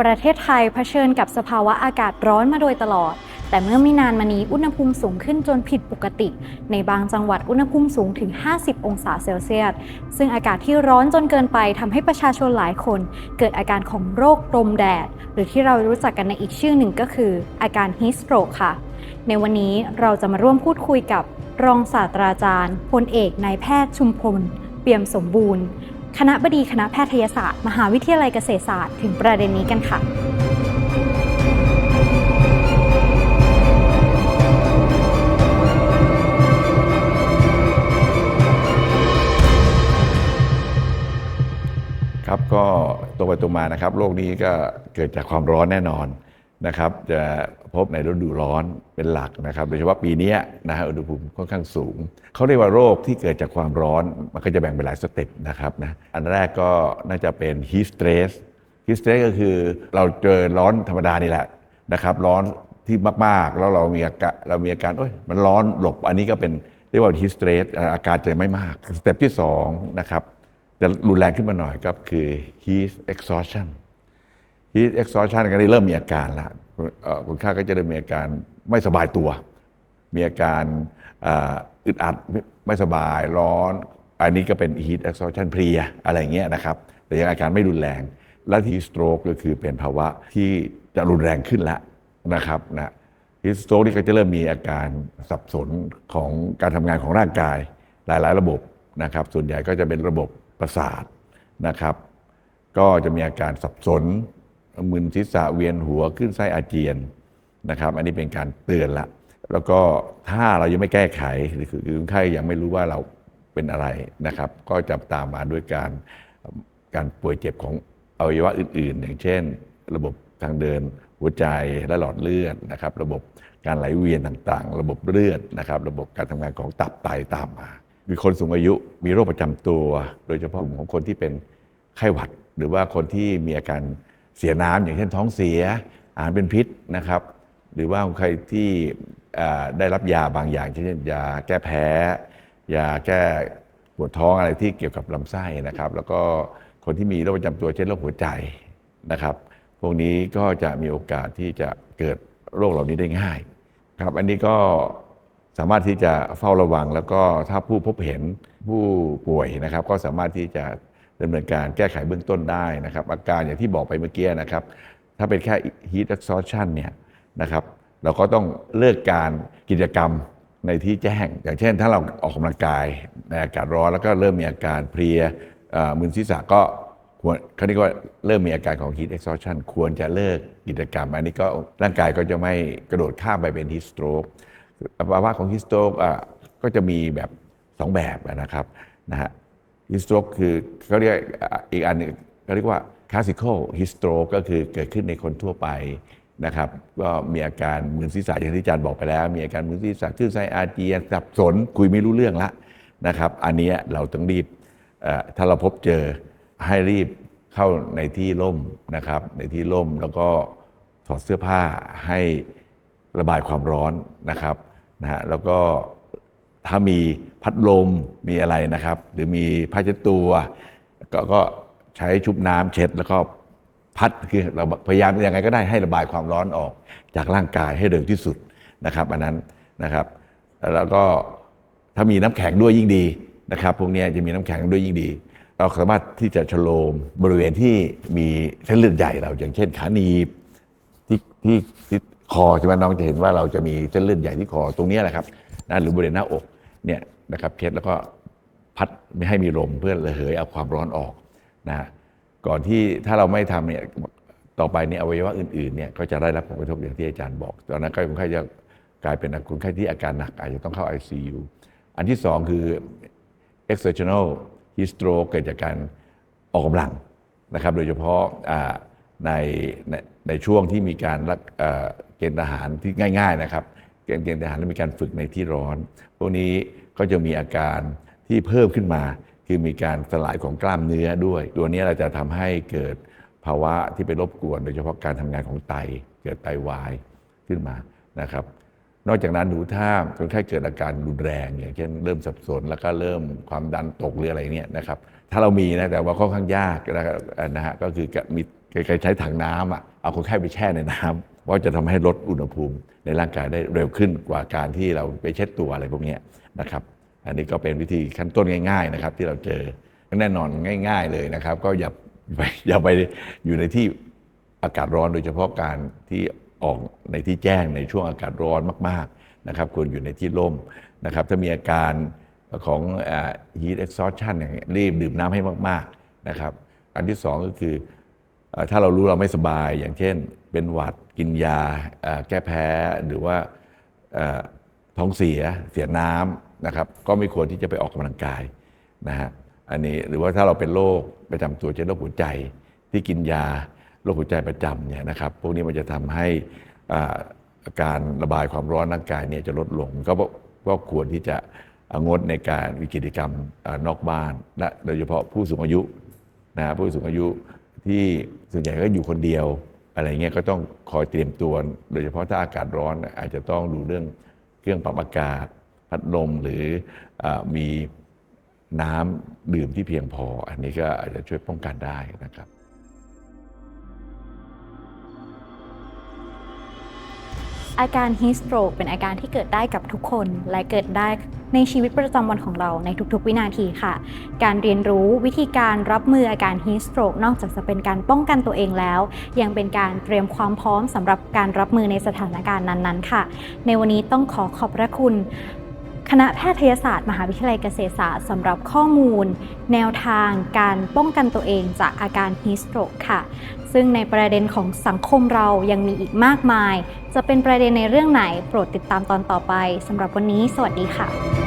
ประเทศไทยเผชิญกับสภาวะอากาศร้อนมาโดยตลอด แต่เมื่อไม่นานมานี้อุณหภูมิสูงขึ้นจนผิดปกติ ในบางจังหวัดอุณหภูมิสูงถึง 50 องศาเซลเซียส ซึ่งอากาศที่ร้อนจนเกินไปทำให้ประชาชนหลายคน เกิดอาการของโรคลมแดด หรือที่เรารู้จักกันในอีกชื่อหนึ่งก็คือ อาการ heat stroke ค่ะ ในวันนี้เราจะมาร่วมพูดคุยกับรองศาสตราจารย์พลเอกนายแพทย์ชุมพลเปี่ยมสมบูรณ์ คณะบดีคณะแพทยศาสตร์ มหาวิทยาลัยเกษตรศาสตร์ถึงประเด็นนี้กันค่ะครับก็ตรงไปตรงมานะครับโรคนี้ก็เกิดจากความร้อนแน่นอน นะครับจะพบในฤดูร้อนเป็นหลักนะครับ โดยเฉพาะปีนี้นะฮะอุณหภูมิค่อนข้างสูง เขาเรียกว่าโรคที่เกิดจากความร้อน มันก็จะแบ่งเป็นหลายสเต็ปนะครับนะอันแรกก็น่าจะเป็น heat stress heat stress ก็คือเราเจอร้อนธรรมดานี่แหละนะครับ ร้อนที่มากๆ แล้วเรามีอาการเรามีอาการโอ้ยมันร้อนหลบอันนี้ก็เป็นเรียกว่า heat stress อาการจะไม่มากสเต็ปที่สองนะครับจะรุนแรงขึ้นมาหน่อยก็คือ heat exhaustion heat exhaustion ก็ได้เริ่มมีอาการแล้วคุณค่าก็จะเริ่มมีอาการไม่สบายตัว มีอาการอึดอัดไม่สบายร้อน อันนี้ก็เป็น heat exhaustion เพลียอะไรเงี้ยนะครับ แต่ยังอาการไม่รุนแรง และ heat stroke ก็คือเป็นภาวะที่จะรุนแรงขึ้นแล้วนะครับนะ heat stroke นี่ก็จะเริ่มมีอาการสับสนของการทำงานของร่างกายหลาย ๆ ระบบนะครับ ส่วนใหญ่ก็จะเป็นระบบประสาทนะครับ ก็จะมีอาการสับสน มึนศีรษะเวียนหัวขึ้นไส้อาเจียนนะครับ อันนี้เป็นการเตือนละ แล้วก็ถ้าเรายังไม่แก้ไขหรือคือคนไข้ยังไม่รู้ว่าเราเป็นอะไรนะครับ ก็จะตามมาด้วยการการป่วยเจ็บของอวัยวะอื่น ๆ อย่างเช่น ระบบทางเดินหัวใจและหลอดเลือดนะครับ ระบบการไหลเวียนต่างๆ ระบบเลือดนะครับ ระบบการทำงานของตับไตตามมา มีคนสูงอายุมีโรคประจำตัว โดยเฉพาะกลุ่มของคนที่เป็นไข้หวัด หรือว่าคนที่มีอาการ เสียน้ำอย่างเช่นท้องเสียอาหารเป็นพิษนะครับ หรือว่าใครที่ได้รับยาบางอย่าง เช่นยาแก้แพ้ ยาแก้ปวดท้องอะไรที่เกี่ยวกับลำไส้นะครับ แล้วก็คนที่มีโรคประจำตัวเช่นโรคหัวใจนะครับ พวกนี้ก็จะมีโอกาสที่จะเกิดโรคเหล่านี้ได้ง่ายครับ อันนี้ก็สามารถที่จะเฝ้าระวัง แล้วก็ถ้าผู้พบเห็นผู้ป่วยนะครับ ก็สามารถที่จะ ดำเนินการแก้ไขเบื้องต้นได้นะครับ อาการอย่างที่บอกไปเมื่อกี้นะครับ ถ้าเป็นแค่ heat exhaustion เนี่ยนะครับ เราก็ต้องเลิกการกิจกรรมในที่แจ้ง อย่างเช่น ถ้าเราออกกำลังกายในอากาศร้อนแล้วก็เริ่มมีอาการเพลียมึนศีรษะก็ควรคราวนี้ก็เริ่มมีอาการของ heat exhaustion ควรจะเลิกกิจกรรม อันนี้ก็ร่างกายก็จะไม่กระโดดข้ามไปเป็น heat stroke ภาวะของ heat stroke ก็จะมีแบบสองแบบนะครับนะฮะ heat stroke คือเขาเรียกอีกอันหนึงเขาเรียกว่า classical heat stroke ก็คือเกิดขึ้นในคนทั่วไปนะครับ ก็มีอาการมึนศีรษะอย่างที่อาจารย์บอกไปแล้ว มีอาการมึนศีรษะคลื่นไส้อาเจียนสับสนคุยไม่รู้เรื่องละนะครับ อันนี้เราต้องรีบถ้าเราพบเจอให้รีบเข้าในที่ร่มนะครับ ในที่ร่มแล้วก็ถอดเสื้อผ้าให้ระบายความร้อนนะครับนะฮะแล้วก็ถ้ามี พัดลมมีอะไรนะครับ หรือมีผ้าเช็ดตัวกก็ใช้ชุบน้ำเช็ดแล้วก็พัดคือเราพยายามยังไงก็ได้ให้ระบายความร้อนออกจากร่างกายให้เร็วที่สุดนะครับ อันนั้นนะครับ แล้วก็ถ้ามีน้ำแข็งด้วยยิ่งดีนะครับ พวกนี้จะมีน้ำแข็งด้วยยิ่งดี เราสามารถที่จะชโลมบริเวณที่มีเส้นเลือดใหญ่เราอย่างเช่นขาหนีบที่ที่ที่คอใช่ไหมน้องจะเห็นว่าเราจะมีเส้นเลือดใหญ่ที่คอตรงนี้แหละครับนะหรือบริเวณหน้าอกเนี่ย นะครับเช็ดแล้วก็พัดไม่ให้มีลมเพื่อระเหยเอาความร้อนออกนะฮะก่อนที่ถ้าเราไม่ทำเนี่ยต่อไปเนี่ยอวัยวะอื่นๆเนี่ยก็จะได้รับผลกระทบอย่างที่อาจารย์บอกตอนนั้นก็คนไข้จะกลายเป็นคนไข้ที่อาการหนักอาจจะต้องเข้า ICU อันที่สองคือ exertional heat stroke เกิดจากการออกกำลังนะครับ โดยเฉพาะในในในช่วงที่มีการรักเอ่อเกณฑ์ทหารที่ง่าย ๆ นะครับ เกณฑ์เกณฑ์ทหารแล้วมีการฝึกในที่ร้อน พวกนี้ ก็จะมีอาการที่เพิ่มขึ้นมา คือมีการสลายของกล้ามเนื้อด้วย ตัวนี้เราจะทำให้เกิดภาวะที่ไปรบกวน โดยเฉพาะการทำงานของไตเกิดไตวายขึ้นมานะครับ นอกจากนั้นหนูถ้าคนไข้เกิดอาการรุนแรงอย่างเช่นเริ่มสับสน แล้วก็เริ่มความดันตกหรืออะไรเนี่ยนะครับ ถ้าเรามีนะแต่ว่าค่อนข้างยากนะฮะก็คือมี ใครๆใช้ถังน้ำอะเอาคนไข้ไปแช่ในน้ำว่าจะทำให้ลดอุณหภูมิในร่างกายได้เร็วขึ้นกว่าการที่เราไปเช็ดตัวอะไรพวกนี้นะครับอันนี้ก็เป็นวิธีขั้นต้นง่าย ๆนะครับ ที่เราเจอแน่นอนง่าย ๆเลยนะครับ ก็อย่าไปอย่าไปอยู่ในที่อากาศร้อนโดยเฉพาะการที่ออกในที่แจ้งในช่วงอากาศร้อนมากๆนะครับควรอยู่ในที่ร่มนะครับ ถ้ามีอาการของ heat exhaustion อย่างเงี้ยรีบดื่มน้ำให้มาก ๆนะครับ อันที่สองก็คือ ถ้าเรารู้เราไม่สบายอย่างเช่น เป็นหวัดกินยาแก้แพ้หรือว่าท้องเสียเสียน้ำนะครับ ก็ไม่ควรที่จะไปออกกำลังกายนะฮะอันนี้หรือว่าถ้าเราเป็นโรคประจำตัวเช่นโรคหัวใจที่กินยาโรคหัวใจประจำเนี่ยนะครับพวกนี้มันจะทำให้อาการระบายความร้อนร่างกายเนี่ยจะลดลง ก็ก็ควรที่จะงดในการวิกิจกรรมอนอกบ้านและโดยเฉพาะผู้สูงอายุนะฮะผู้สูงอายุ ที่ส่วนใหญ่ก็อยู่คนเดียว อะไรเงี้ยก็ต้องคอยเตรียมตัว โดยเฉพาะถ้าอากาศร้อนอาจจะต้องดูเรื่องเครื่องปรับอากาศพัดลมหรืออมีน้ำดื่มที่เพียงพอ อันนี้ก็อาจจะช่วยป้องกันได้นะครับ อาการฮีสโตรกเป็นอาการที่เกิดได้กับทุกคน และเกิดได้ในชีวิตประจำวันของเราในทุกๆ วินาทีค่ะ การเรียนรู้วิธีการรับมืออาการฮีสโตรกนอกจากจะเป็นการป้องกันตัวเองแล้ว ยังเป็นการเตรียมความพร้อมสำหรับการรับมือในสถานการณ์นั้นๆ ค่ะ ในวันนี้ต้องขอขอบพระคุณ คณะแพทยศาสตร์ มหาวิทยาลัยเกษตรศาสตร์สำหรับข้อมูล แนวทางการป้องกันตัวเองจากอาการฮีสโตรกค่ะ ซึ่งในประเด็นของสังคมเรายังมีอีกมากมาย จะเป็นประเด็นในเรื่องไหนโปรดติดตามตอนต่อไปสำหรับวันนี้ สวัสดีค่ะ